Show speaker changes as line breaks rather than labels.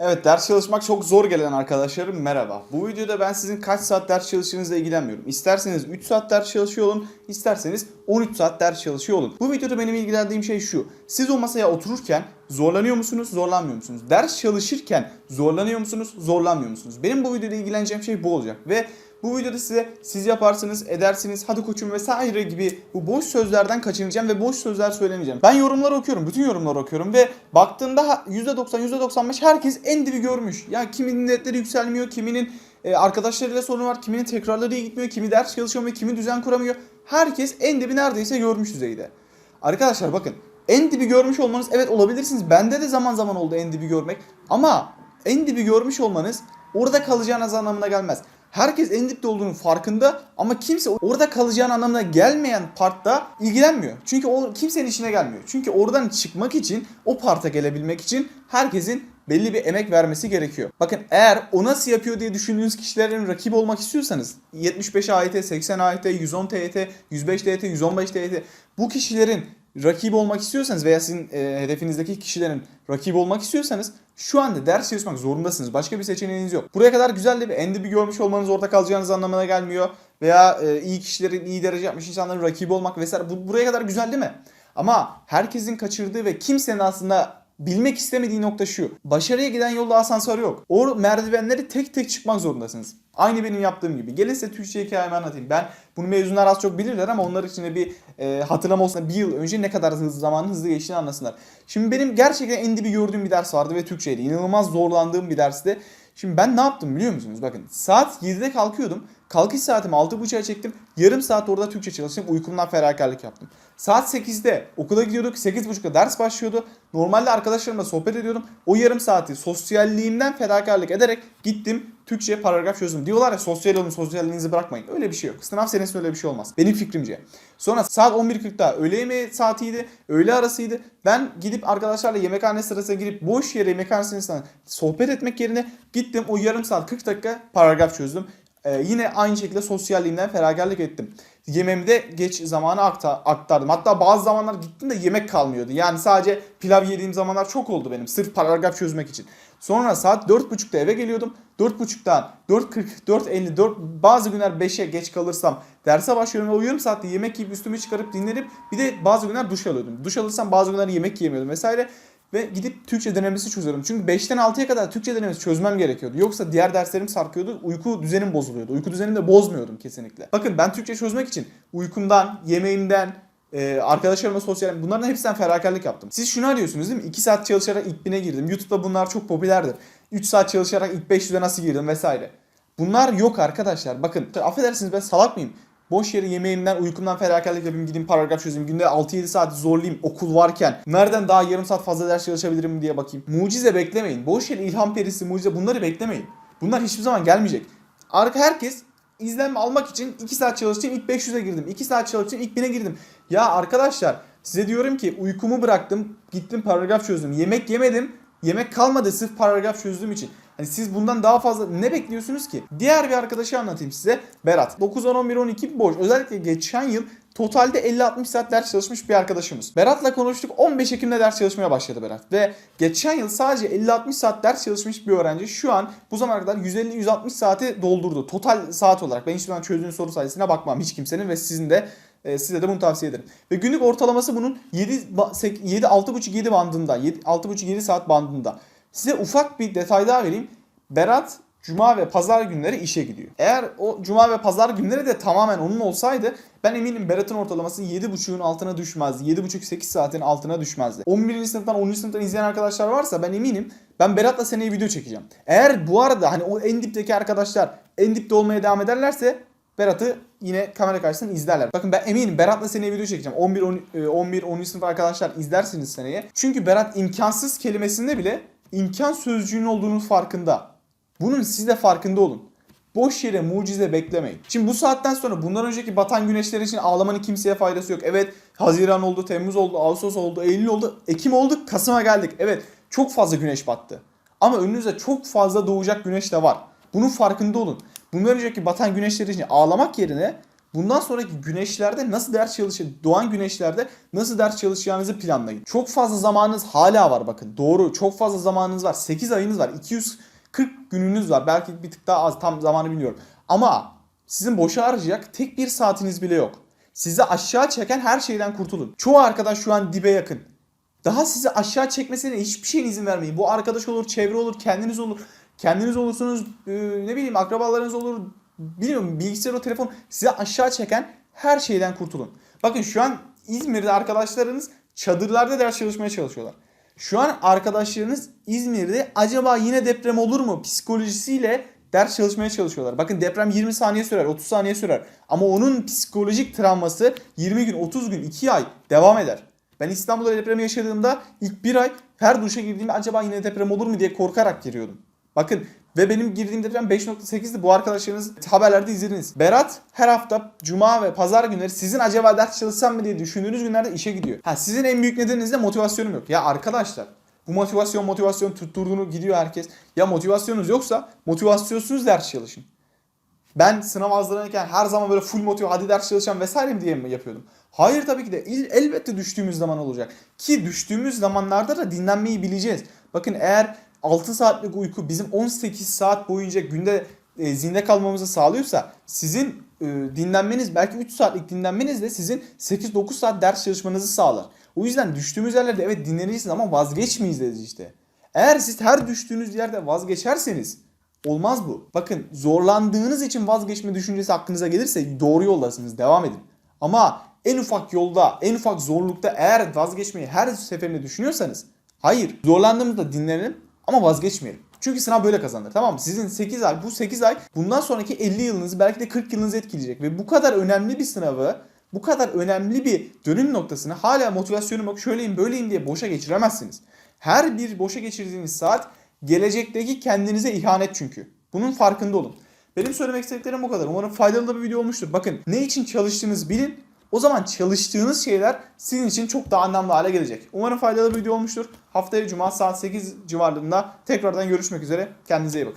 Evet ders çalışmak çok zor gelen arkadaşlarım merhaba. Bu videoda ben sizin kaç saat ders çalıştığınızla ilgilenmiyorum. İsterseniz 3 saat ders çalışıyor olun, isterseniz 13 saat ders çalışıyor olun. Bu videoda benim ilgilendiğim şey şu. Siz o masaya otururken zorlanıyor musunuz, zorlanmıyor musunuz? Ders çalışırken zorlanıyor musunuz, zorlanmıyor musunuz? Benim bu videoda ilgileneceğim şey bu olacak ve bu videoda size siz yaparsınız, edersiniz, hadi koçum vesaire gibi bu boş sözlerden kaçınacağım ve boş sözler söylemeyeceğim. Ben yorumları okuyorum, bütün yorumları okuyorum ve baktığımda ha- %90, %95 herkes en dibi görmüş. Ya kiminin netleri yükselmiyor, kiminin e, arkadaşlarıyla sorunu var, kiminin tekrarları iyi gitmiyor, kimi ders çalışamıyor, kimi düzen kuramıyor. Herkes en dibi neredeyse görmüş düzeyde. Arkadaşlar bakın en dibi görmüş olmanız evet olabilirsiniz. Bende de zaman zaman oldu en dibi görmek. Ama en dibi görmüş olmanız orada kalacağınız anlamına gelmez. Herkes en dipte olduğunun farkında ama kimse orada kalacağın anlamına gelmeyen partta ilgilenmiyor. Çünkü o kimsenin işine gelmiyor. Çünkü oradan çıkmak için, o parta gelebilmek için herkesin belli bir emek vermesi gerekiyor. Bakın eğer o nasıl yapıyor diye düşündüğünüz kişilerin rakibi olmak istiyorsanız 75 AYT, 80 AYT, 110 TYT, 105 TYT, 115 TYT bu kişilerin rakibi olmak istiyorsanız veya sizin e, hedefinizdeki kişilerin rakibi olmak istiyorsanız şu anda ders çalışmak zorundasınız. Başka bir seçeneğiniz yok. Buraya kadar güzel de bir endibi görmüş olmanız orada kalacağınız anlamına gelmiyor. Veya e, iyi kişilerin, iyi derece yapmış insanların rakibi olmak vesaire. Bu, buraya kadar güzel değil mi? Ama herkesin kaçırdığı ve kimsenin aslında bilmek istemediği nokta şu. Başarıya giden yolda asansör yok. O merdivenleri tek tek çıkmak zorundasınız. Aynı benim yaptığım gibi. Gelin size Türkçe hikayemi anlatayım. Ben bunu mezunlar az çok bilirler ama onlar için de bir e, hatırlama olsun. Bir yıl önce ne kadar hızlı zamanın hızlı geçtiğini anlasınlar. Şimdi benim gerçekten en dibi gördüğüm bir ders vardı ve Türkçeydi. İnanılmaz zorlandığım bir dersti. Şimdi ben ne yaptım biliyor musunuz? Bakın saat 7'de kalkıyordum. Kalkış saatimi 6.30'a çektim. Yarım saat orada Türkçe çalıştım. Uykumdan ferakarlık yaptım. Saat 8'de okula gidiyorduk. 8.30'da ders başlıyordu. Normalde arkadaşlarımla sohbet ediyordum. O yarım saati sosyalliğimden fedakarlık ederek gittim Türkçe paragraf çözdüm. Diyorlar ya sosyal olun sosyalliğinizi bırakmayın. Öyle bir şey yok. Sınav senesinde öyle bir şey olmaz. Benim fikrimce. Sonra saat 11.40'da öğle yemeği saatiydi. Öğle arasıydı. Ben gidip arkadaşlarla yemekhane sırasına girip boş yere yemekhane sırasında sohbet etmek yerine gittim o yarım saat 40 dakika paragraf çözdüm. Ee, yine aynı şekilde sosyalliğimden feragarlık ettim. Yemeğimi de geç zamana akta- aktardım. Hatta bazı zamanlar gittim de yemek kalmıyordu. Yani sadece pilav yediğim zamanlar çok oldu benim. Sırf paragraf çözmek için. Sonra saat 4.30'da eve geliyordum. 4.30'dan 4.40, 4.50, 4, bazı günler 5'e geç kalırsam derse başlıyorum ve yarım saatte yemek yiyip üstümü çıkarıp dinlenip bir de bazı günler duş alıyordum. Duş alırsam bazı günler yemek yiyemiyordum vesaire. Ve gidip Türkçe denemesi çözüyorum. Çünkü 5'ten 6'ya kadar Türkçe denemesi çözmem gerekiyordu. Yoksa diğer derslerim sarkıyordu. Uyku düzenim bozuluyordu. Uyku düzenimi de bozmuyordum kesinlikle. Bakın ben Türkçe çözmek için uykumdan, yemeğimden, e, arkadaşlarımla sosyal bunların hepsinden ferakarlık yaptım. Siz şunu arıyorsunuz değil mi? 2 saat çalışarak ilk bine girdim. YouTube'da bunlar çok popülerdir. 3 saat çalışarak ilk 500'e nasıl girdim vesaire. Bunlar yok arkadaşlar. Bakın affedersiniz ben salak mıyım? Boş yere yemeğimden, uykumdan ferakarlık yapayım, gideyim paragraf çözeyim. Günde 6-7 saat zorlayayım okul varken. Nereden daha yarım saat fazla ders çalışabilirim diye bakayım. Mucize beklemeyin. Boş yere ilham perisi, mucize bunları beklemeyin. Bunlar hiçbir zaman gelmeyecek. Arka herkes izlenme almak için 2 saat çalıştım ilk 500'e girdim. 2 saat çalıştım ilk 1000'e girdim. Ya arkadaşlar size diyorum ki uykumu bıraktım gittim paragraf çözdüm. Yemek yemedim. Yemek kalmadı sırf paragraf çözdüğüm için. Hani siz bundan daha fazla ne bekliyorsunuz ki? Diğer bir arkadaşı anlatayım size. Berat. 9, 10, 11, 12 boş. Özellikle geçen yıl totalde 50-60 saat ders çalışmış bir arkadaşımız. Berat'la konuştuk. 15 Ekim'de ders çalışmaya başladı Berat. Ve geçen yıl sadece 50-60 saat ders çalışmış bir öğrenci şu an bu zamana kadar 150-160 saati doldurdu. Total saat olarak. Ben hiçbir zaman çözdüğün soru sayısına bakmam hiç kimsenin ve sizin de e, size de bunu tavsiye ederim. Ve günlük ortalaması bunun 7 7 6,5 7 bandında. 7 6,5 7 saat bandında. Size ufak bir detay daha vereyim. Berat Cuma ve pazar günleri işe gidiyor. Eğer o cuma ve pazar günleri de tamamen onun olsaydı ben eminim Berat'ın ortalaması 7.5'ün altına düşmezdi. 7.5-8 saatin altına düşmezdi. 11. sınıftan 10. sınıftan izleyen arkadaşlar varsa ben eminim ben Berat'la seneye video çekeceğim. Eğer bu arada hani o en dipteki arkadaşlar en dipte olmaya devam ederlerse Berat'ı yine kamera karşısında izlerler. Bakın ben eminim Berat'la seneye video çekeceğim. 11 10, e, 11 10. sınıf arkadaşlar izlersiniz seneye. Çünkü Berat imkansız kelimesinde bile imkan sözcüğünün olduğunun farkında. Bunun siz de farkında olun. Boş yere mucize beklemeyin. Şimdi bu saatten sonra bundan önceki batan güneşler için ağlamanın kimseye faydası yok. Evet Haziran oldu, Temmuz oldu, Ağustos oldu, Eylül oldu, Ekim oldu, Kasım'a geldik. Evet çok fazla güneş battı. Ama önünüzde çok fazla doğacak güneş de var. Bunun farkında olun. Bundan önceki batan güneşler için ağlamak yerine bundan sonraki güneşlerde nasıl ders çalışır, doğan güneşlerde nasıl ders çalışacağınızı planlayın. Çok fazla zamanınız hala var bakın. Doğru çok fazla zamanınız var. 8 ayınız var. 240 gününüz var. Belki bir tık daha az tam zamanı bilmiyorum. Ama sizin boşa harcayacak tek bir saatiniz bile yok. Sizi aşağı çeken her şeyden kurtulun. Çoğu arkadaş şu an dibe yakın. Daha sizi aşağı çekmesine hiçbir şeyin izin vermeyin. Bu arkadaş olur, çevre olur, kendiniz olur. Kendiniz olursunuz, e, ne bileyim akrabalarınız olur, bilmiyorum bilgisayar o telefon sizi aşağı çeken her şeyden kurtulun. Bakın şu an İzmir'de arkadaşlarınız çadırlarda ders çalışmaya çalışıyorlar. Şu an arkadaşlarınız İzmir'de acaba yine deprem olur mu psikolojisiyle ders çalışmaya çalışıyorlar. Bakın deprem 20 saniye sürer, 30 saniye sürer. Ama onun psikolojik travması 20 gün, 30 gün, 2 ay devam eder. Ben İstanbul'da depremi yaşadığımda ilk bir ay her duşa girdiğimde acaba yine deprem olur mu diye korkarak giriyordum. Bakın ve benim girdiğim deprem 5.8'di. Bu arkadaşlarınız haberlerde izlediniz. Berat her hafta cuma ve pazar günleri sizin acaba ders çalışsam mı diye düşündüğünüz günlerde işe gidiyor. Ha sizin en büyük nedeniniz de motivasyonum yok. Ya arkadaşlar bu motivasyon motivasyon tutturduğunu gidiyor herkes. Ya motivasyonunuz yoksa motivasyonsuz ders çalışın. Ben sınav hazırlanırken her zaman böyle full motive hadi ders çalışacağım vesaire diye mi yapıyordum? Hayır tabii ki de elbette düştüğümüz zaman olacak. Ki düştüğümüz zamanlarda da dinlenmeyi bileceğiz. Bakın eğer 6 saatlik uyku bizim 18 saat boyunca günde e, zinde kalmamızı sağlıyorsa sizin e, dinlenmeniz belki 3 saatlik dinlenmeniz de sizin 8-9 saat ders çalışmanızı sağlar. O yüzden düştüğümüz yerlerde evet dinleneceksiniz ama vazgeçmeyeceğiz işte. Eğer siz her düştüğünüz yerde vazgeçerseniz Olmaz bu. Bakın zorlandığınız için vazgeçme düşüncesi aklınıza gelirse doğru yoldasınız. Devam edin. Ama en ufak yolda, en ufak zorlukta eğer vazgeçmeyi her seferinde düşünüyorsanız hayır. Zorlandığımızda dinlenelim ama vazgeçmeyelim. Çünkü sınav böyle kazanır tamam mı? Sizin 8 ay, bu 8 ay bundan sonraki 50 yılınızı belki de 40 yılınızı etkileyecek. Ve bu kadar önemli bir sınavı, bu kadar önemli bir dönüm noktasını hala motivasyonum yok şöyleyim böyleyim diye boşa geçiremezsiniz. Her bir boşa geçirdiğiniz saat gelecekteki kendinize ihanet çünkü. Bunun farkında olun. Benim söylemek istediklerim bu kadar. Umarım faydalı da bir video olmuştur. Bakın ne için çalıştığınızı bilin. O zaman çalıştığınız şeyler sizin için çok daha anlamlı hale gelecek. Umarım faydalı bir video olmuştur. Haftaya Cuma saat 8 civarlarında tekrardan görüşmek üzere. Kendinize iyi bakın.